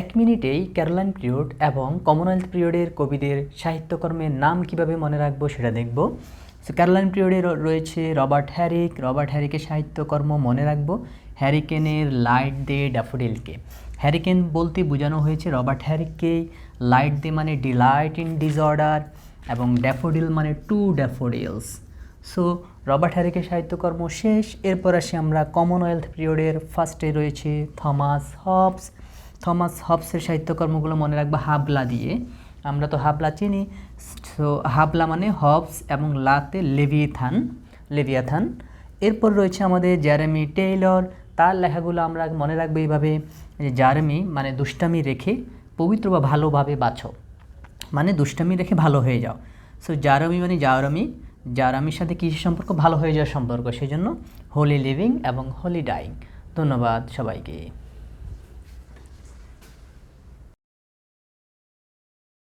এক মিনিটেই Caroline period এবং কমনওয়েলথ পিরিয়ডের কবিদের সাহিত্যকর্মের নাম কীভাবে মনে রাখব সেটা দেখব। সো ক্যারোলাইন পিরিয়ডে রয়েছে রবার্ট হ্যারিক রবার্ট হ্যারিকের সাহিত্যকর্ম মনে রাখব। হ্যারিকেনের লাইট দে ড্যাফোডিলকে হ্যারিকেন বলতে বোঝানো হয়েছে রবার্ট হ্যারিককে লাইট দে মানে ডিলাইট ইন ডিসঅর্ডার এবং ড্যাফোডিল মানে টু ড্যাফোডিলস সো রবার্ট হ্যারিকের সাহিত্যকর্ম শেষ। এরপর আসি আমরা কমনওয়েলথ পিরিয়ডের ফার্স্টে রয়েছে থমাস হবস থমাস হবসের সাহিত্যকর্মগুলো মনে রাখব হাবলা দিয়ে। আমরা তো হাবলা চিনি। সো হাবলা মানে হবস এবং লাতে লেভিথান লেভিয়াথান। এরপর রয়েছে আমাদের জ্যারেমি টেইলর। তার লেখাগুলো আমরা মনে রাখব এইভাবে, যে জারেমি মানে দুষ্টামি রেখে পবিত্র বা ভালোভাবে বাছো মানে দুষ্টামি রেখে ভালো হয়ে যাও। সো জারমি মানে জারমি জারামির সাথে কৃষি সম্পর্ক? ভালো হয়ে যাওয়ার সম্পর্ক। সেই জন্য হোলি লিভিং এবং হোলি ডাইং ধন্যবাদ সবাইকে।